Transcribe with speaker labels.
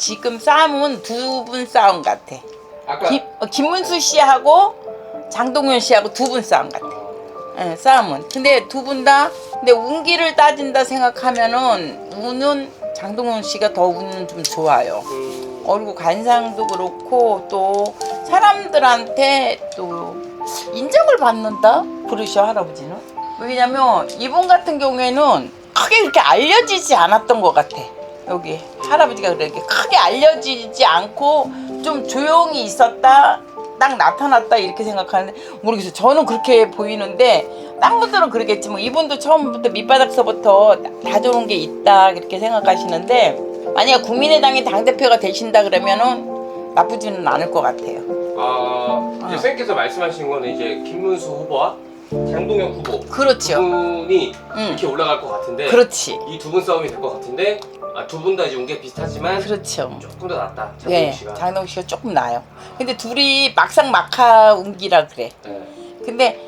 Speaker 1: 지금 싸움은 두 분 싸움 같아.
Speaker 2: 아까
Speaker 1: 김, 어, 김문수 씨하고 장동현 씨하고 두 분 싸움 같아. 예, 싸움은. 근데 두 분 다, 근데 운기를 따진다 생각하면은 운은 장동현 씨가 더 운은 좀 좋아요.
Speaker 2: 음,
Speaker 1: 얼굴 관상도 그렇고 또 사람들한테 또 인정을 받는다 그러셔 할아버지는 왜냐면 이분 같은 경우에는 크게 그렇게 알려지지 않았던 것 같아 여기 할아버지가 그렇게 크게 알려지지 않고 좀 조용히 있었다 딱 나타났다 이렇게 생각하는데 모르겠어요. 저는 그렇게 보이는데 딴 분들은 그러겠지. 뭐 이분도 처음부터 밑바닥서부터 다져놓은 게 있다 그렇게 생각하시는데 만약에 국민의당이 당대표가 되신다 그러면은 나쁘지는 않을 것 같아요.
Speaker 2: 아, 이제
Speaker 1: 어.
Speaker 2: 선생님께서 말씀하신 거는 이제 김문수 후보와 장동현 후보
Speaker 1: 그렇죠
Speaker 2: 두 분이
Speaker 1: 응.
Speaker 2: 이렇게 올라갈 것 같은데
Speaker 1: 그렇지
Speaker 2: 이 두 분 싸움이 될 것 같은데 아, 두 분 다 이제 운게 비슷하지만
Speaker 1: 그렇죠
Speaker 2: 조금 더 낫다
Speaker 1: 예,
Speaker 2: 씨가
Speaker 1: 장동 씨가 조금 나아요. 근데 둘이 막상 막하 운기라 그래.
Speaker 2: 네.
Speaker 1: 근데